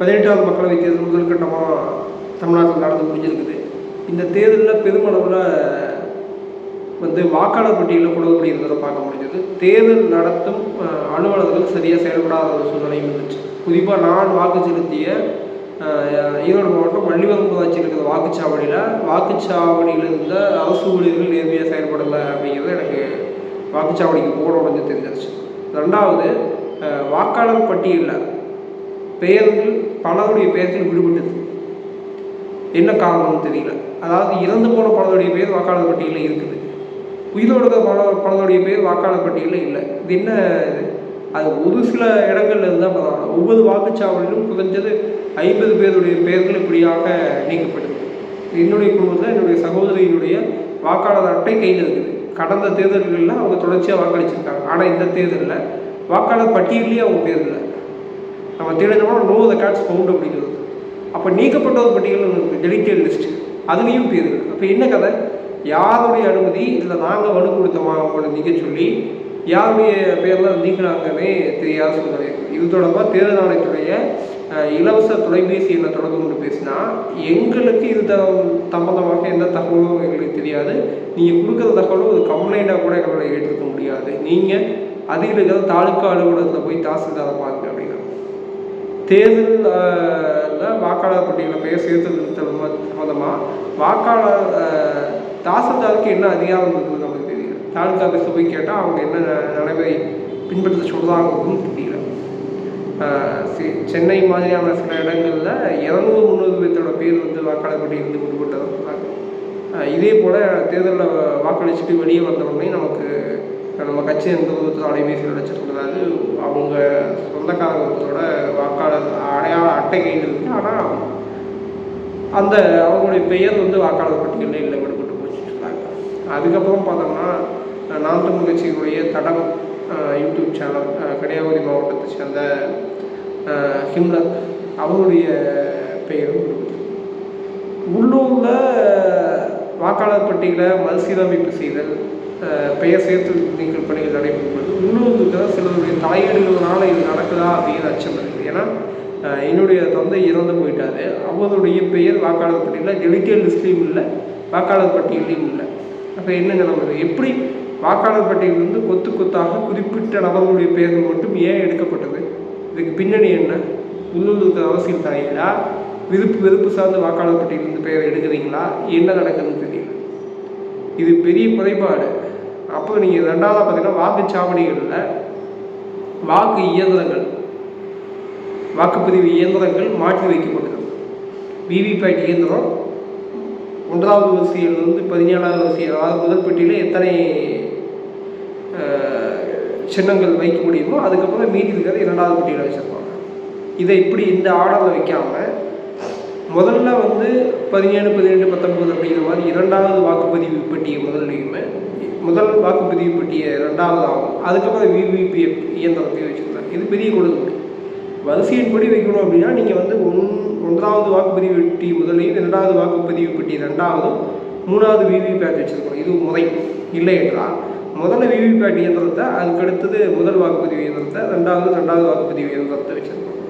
பதினெட்டாவது மக்களவை தேர்தல் முதல்கட்டமாக தமிழ்நாட்டில் நடந்து முடிஞ்சிருக்குது. இந்த தேர்தலில் பெருமளவில் வந்து வாக்காளர் பட்டியலில் குளறுபடி இருந்ததை பார்க்க முடிஞ்சது. தேர்தல் நடத்தும் அலுவலர்கள் சரியாக செயல்படாத ஒரு சூழ்நிலையும் இருந்துச்சு. குறிப்பாக நான் வாக்கு செலுத்திய ஈரோடு மாவட்டம் வள்ளிவரம் ஊராட்சியில் இருக்கிற வாக்குச்சாவடியில் வாக்குச்சாவடியில் இருந்த அரசு ஊழியர்கள் நேர்மையாக செயல்படலை அப்படிங்கிறது எனக்கு வாக்குச்சாவடிக்கு போன உடனே தெரிஞ்சிருச்சு. ரெண்டாவது வாக்காளர் பட்டியலில் பெயர்கள் பலருடைய பெயர்கள் விடுபட்டது. என்ன காரணம்னு தெரியல. அதாவது இறந்து போன பலருடைய பேர் வாக்காளர் பட்டியலில் இருக்குது. உயிரோடு இருக்க பல பலருடைய பேர் வாக்காளர் பட்டியலில் இல்லை. இது என்ன அது ஒரு சில இடங்கள்ல இருந்தால் பரவாயில்ல. ஒவ்வொரு வாக்குச்சாவடியிலும் குறைஞ்சது ஐம்பது பேருடைய பெயர்கள் இப்படியாக நீக்கப்பட்டது. என்னுடைய குடும்பத்தில் என்னுடைய சகோதரியினுடைய வாக்காளர் அட்டை கையில் இருக்குது. கடந்த தேர்தல்களில் அவங்க தொடர்ச்சியாக வாக்களிச்சிருக்காங்க. ஆனால் இந்த தேர்தலில் வாக்காளர் பட்டியல்லையே அவங்க பேர் இல்லை. நம்ம தேடினோம்னா நோ த கார்ட்ஸ் ஃபவுண்ட் அப்படிங்கிறது அப்போ நீக்கப்பட்டவர் பட்டியல் ஒன்று டெலிட்டட் லிஸ்ட் அதுலேயும் பேர் அப்போ என்ன கதை? யாருடைய அனுமதி? இல்லை நாங்கள் மனு கொடுத்தோமா அவங்களோட நீக்க சொல்லி யாருடைய பேரில் நீக்கினாங்கன்னே தெரியாத சூழ்நிலை. இது தொடர்பாக தேர்தல் ஆணையத்துடைய இலவச தொலைபேசி எண்ணை தொடர்பு கொண்டு பேசினா எங்களுக்கு இது த- சம்பந்தமாக எந்த தகவலும் எங்களுக்கு தெரியாது. நீங்கள் கொடுக்குற தகவலும் ஒரு கம்ப்ளைண்ட்டாக கூட எங்களால் ஏற்றுக்க முடியாது. நீங்கள் அதில் தாலுக்கா அலுவலகத்தில் போய் தாசில்தாரை பாருங்க தேர்தலில் வாக்காளர் பட்டியலில் பெயர் சேர்த்தது சம்மந்தமாக வாக்காளர் தாசில்தாருக்கு என்ன அதிகாரம் இருக்குது நமக்கு தெரியல. தாலுக்கா ஆஃபீஸில் போய் கேட்டால் அவங்க என்ன ந- நடைமுறை பின்பற்ற சொல்கிறாங்கன்னு தெரியல. சென்னை மாதிரியான சில இடங்களில் இரநூறு முந்நூறு பேர்த்தோட பேர் வந்து வாக்காளர் பட்டியலிருந்து விடுபட்டதாக சொன்னாங்க இதே போல் தேர்தலில் வாக்களிச்சுட்டு வெளியே வந்த உடனே நமக்கு கட்சி எந்த விதத்தில் அலைபேசியில் அழைச்சி அவங்க சொந்தக்காரங்களோட வாக்காளர் அடையாள அட்டை கையில் இருக்குது ஆனால் அந்த அவங்களுடைய பெயர் வந்து வாக்காளர் பட்டியலில் இல்லை விடுபட்டு போச்சு அதுக்கப்புறம் பார்த்தோம்னா நாட்டு நாம் கட்சியினுடைய தடம் யூடியூப் சேனல் கன்னியாகுமரி மாவட்டத்தை சேர்ந்த ஹிம்லத் அவங்களுடைய பெயரும் உள்ளூரில் வாக்காளர் பட்டியலை மறுசீரமைப்பு செய்தல் பெயர் சேர்த்து நீக்கல் பணிகள் நடைபெறும் பொழுது உள்ளூர்களுக்கு சிலருடைய தலையீடுகளால் இது நடக்குதா அப்படிங்கிற அச்சம் இருக்குது. ஏன்னா என்னுடைய தந்தை இறந்து போயிட்டாரு. அவருடைய பெயர் வாக்காளர் பட்டியலில் டெலிகேட் லிஸ்ட்லேயும் இல்லை. வாக்காளர் பட்டியலையும் இல்லை. அப்போ என்ன நிலைமை எப்படி வாக்காளர் பட்டியலிருந்து கொத்து கொத்தாக குறிப்பிட்ட நபர்களுடைய பெயர்கள் மட்டும் ஏன் எடுக்கப்பட்டது? இதுக்கு பின்னணி என்ன? உள்ளூர் அவசியம் அரசியல் தலையீடா? விருப்பு வெறுப்பு சார்ந்த வாக்காளர் பட்டியலிருந்து பெயர் எடுக்கிறீங்களா? என்ன நடக்குதுன்னு தெரியல. இது பெரிய குறைபாடு. அப்போ நீங்கள் ரெண்டாவதாக பார்த்தீங்கன்னா வாக்குச்சாவடிகளில் வாக்கு இயந்திரங்கள் வாக்குப்பதிவு இயந்திரங்கள் மாற்றி வைக்கப்பட்டது விவிபேட் இயந்திரம் ஒன்றாவது வரிசையிலிருந்து பதினேழாவது வரிசை அதாவது முதல் பெட்டியில் எத்தனை சின்னங்கள் வைக்க முடியுமோ அதுக்கப்புறம் மீதி இருக்கிறது இரண்டாவது பெட்டியில் வச்சுருப்பாங்க. இதை இப்படி இந்த ஆர்டரில் வைக்காமல் முதல்ல வந்து பதினேழு பதினெட்டு பத்தொன்பது அப்படிங்கிற மாதிரி இரண்டாவது வாக்குப்பதிவு பெட்டியை முதல்லையுமே முதல் வாக்குப்பதிவு பெட்டியை ரெண்டாவது ஆகும். அதுக்கப்புறம் விவிபிஎஃப் இயந்திரத்தையும் வச்சுருந்தாங்க. இது பெரிய கொடுமை வரிசையின்படி வைக்கணும் அப்படின்னா நீங்கள் வந்து ஒன் ஒன்றாவது வாக்குப்பதிவு பெட்டி முதலையும் இரண்டாவது வாக்குப்பதிவு பெட்டி ரெண்டாவதும் மூணாவது விவிபேட் வச்சுருக்கணும். இது முறை. இல்லை என்றால் முதல்ல விவிபேட் இயந்திரத்தை அதுக்கு அடுத்தது முதல் வாக்குப்பதிவு இயந்திரத்தை ரெண்டாவது ரெண்டாவது வாக்குப்பதிவு இயந்திரத்தை வச்சுருக்கணும்.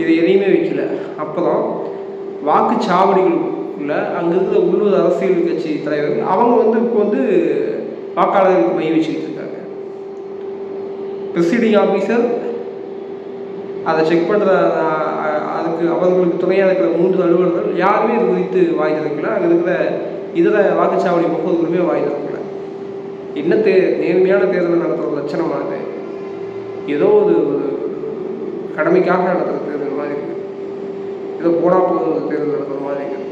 இது எதையுமே வைக்கல. அப்புறம் வாக்குச்சாவடிகளுக்குள்ள அங்கே இருக்கிற உள்ளூர் அரசியல் கட்சி தலைவர்கள் அவங்க வந்து இப்போ வந்து வாக்காளர்களுக்கு மைய வச்சுக்கிட்டு இருக்காங்க. ப்ரிசைடிங் ஆஃபீஸர் அதை செக் பண்ணுற அதுக்கு அவர்களுக்கு துணையாக இருக்கிற மூன்று அலுவலர்கள் யாருமே இது குறித்து வாய் திறக்கல. அங்கே இருக்கிற இதர வாக்குச்சாவடி முகவர்களுமே வாய் திறக்கல. என்ன தே நேர்மையான தேர்தல் நடத்துகிற லட்சணமானது? ஏதோ ஒரு ஒரு கடமைக்காக நடத்துகிற ஏதோ போனால் போதும் தேர்தல் நடத்துகிற மாதிரி இருக்குது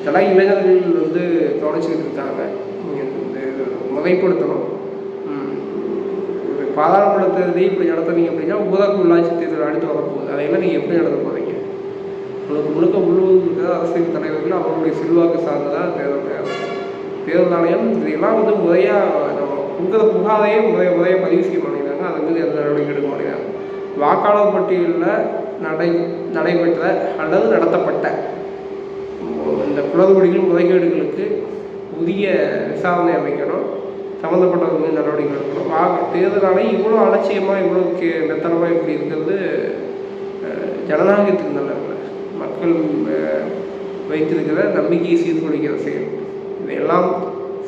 இதெல்லாம் இளைஞர்கள் வந்து கவனிச்சுக்கிட்டு இருக்காங்க. இந்த இது முறைப்படுத்தணும் ம். தேர்தலை இப்படி நடத்துனீங்க அப்படின்னா ஊதாக்கு உள்ளாட்சி தேர்தல் அடுத்து வரப்போகுது. அதையெல்லாம் நீங்கள் எப்படி நடத்த போகிறீங்க உங்களுக்கு முழுக்க உள்ளூர் அரசியல் தலைவர்கள் அவர்களுடைய செல்வாக்கு சார்ந்ததாக தேர்தல் தேர்தல் ஆணையம் இதையெல்லாம் வந்து முறையாக நம்ம கொடுக்குற புகாரையே முறைய முறையாக பதிவு செய்ய மாட்டேங்கிறாங்க. அதை மீது எந்த நடவடிக்கை எடுக்க மாட்டேங்கிறாங்க. வாக்காளர் பட்டியலில் நடை நடைபெற்ற அல்லது நடத்தப்பட்ட. இந்த குளறுபடிகள் முறைகேடுகளுக்கு உரிய விசாரணை அமைக்கணும். சம்மந்தப்பட்டவங்க மீது நடவடிக்கை எடுக்கணும். வா தேர்தலாலே இவ்வளோ அலட்சியமாக இவ்வளோ கே மெத்தனமாக இப்படி இருக்கிறது ஜனநாயகத்துக்கு நல்லதில்லை. மக்கள் வைத்திருக்கிற நம்பிக்கையை சீர்குலைக்கிற செயல். இதையெல்லாம்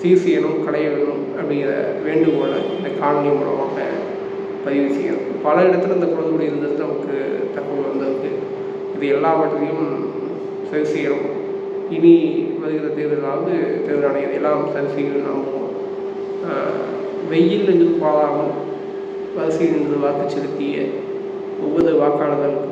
சீர் செய்யணும் களைய வேணும் அப்படிங்கிற வேண்டுகோளை இந்த காணொலி மூலமாக பதிவு செய்யணும் பல இடத்துல இந்த குளறுபடி இருந்தது நமக்கு தகவல் வந்திருக்கு. இது எல்லாவற்றையும் சரி செய்யணும். இனி வருகிற தேர்தலாவது தேர்தல் ஆணையம் எல்லாம் சரி செய்யணும் நம்புவோம். வெயில் என்று பாராமல் வரிசையில் நின்று வாக்கு செலுத்திய ஒவ்வொரு வாக்காளர்களுக்கும்